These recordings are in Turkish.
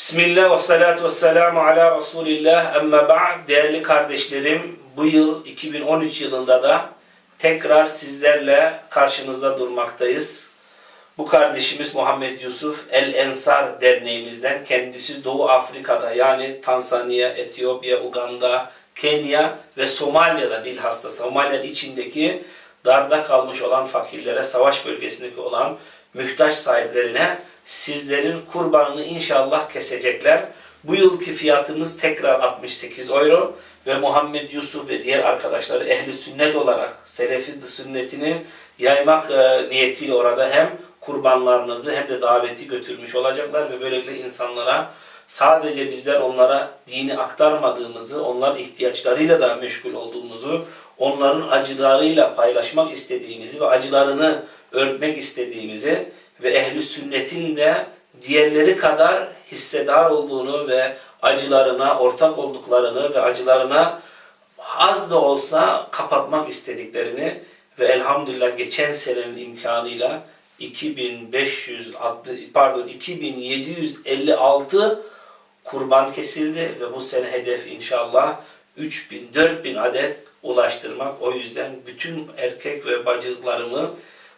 Bismillah ve salatu ve selamu ala Resulillah emme ba'd. Değerli kardeşlerim, bu yıl 2013 yılında da tekrar sizlerle karşınızda durmaktayız. Bu kardeşimiz Muhammed Yusuf El Ensar Derneğimizden kendisi Doğu Afrika'da yani Tanzanya, Etiyopya, Uganda, Kenya ve Somalia'da bilhassa Somalya'nın içindeki darda kalmış olan fakirlere, savaş bölgesindeki olan mühtaç sahiplerine sizlerin kurbanını inşallah kesecekler. Bu yılki fiyatımız tekrar 68 euro ve Muhammed Yusuf ve diğer arkadaşları ehli sünnet olarak selefi sünnetini yaymak e, niyetiyle orada hem kurbanlarınızı hem de daveti götürmüş olacaklar ve böylelikle insanlara sadece bizler onlara dini aktarmadığımızı, onlar ihtiyaçlarıyla da meşgul olduğumuzu, onların acılarıyla paylaşmak istediğimizi ve acılarını örtmek istediğimizi ve ehli sünnetin de diğerleri kadar hissedar olduğunu ve acılarına ortak olduklarını ve acılarına az da olsa kapatmak istediklerini ve elhamdülillah geçen senenin imkanıyla 2560 pardon 2756 kurban kesildi ve bu sene hedef inşallah 3000 4000 adet ulaştırmak. O yüzden bütün erkek ve bacılarımı,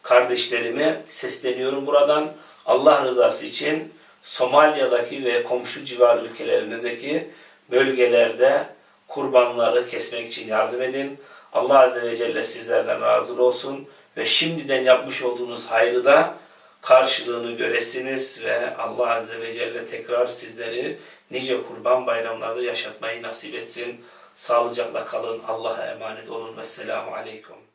kardeşlerime sesleniyorum buradan. Allah rızası için Somalia'daki ve komşu civar ülkelerindeki bölgelerde kurbanları kesmek için yardım edin. Allah Azze ve Celle sizlerden razı olsun ve şimdiden yapmış olduğunuz hayrı da karşılığını göresiniz ve Allah Azze ve Celle tekrar sizleri nice kurban bayramlarda yaşatmayı nasip etsin. Sağlıcakla kalın. Allah'a emanet olun. Vesselamu Aleyküm.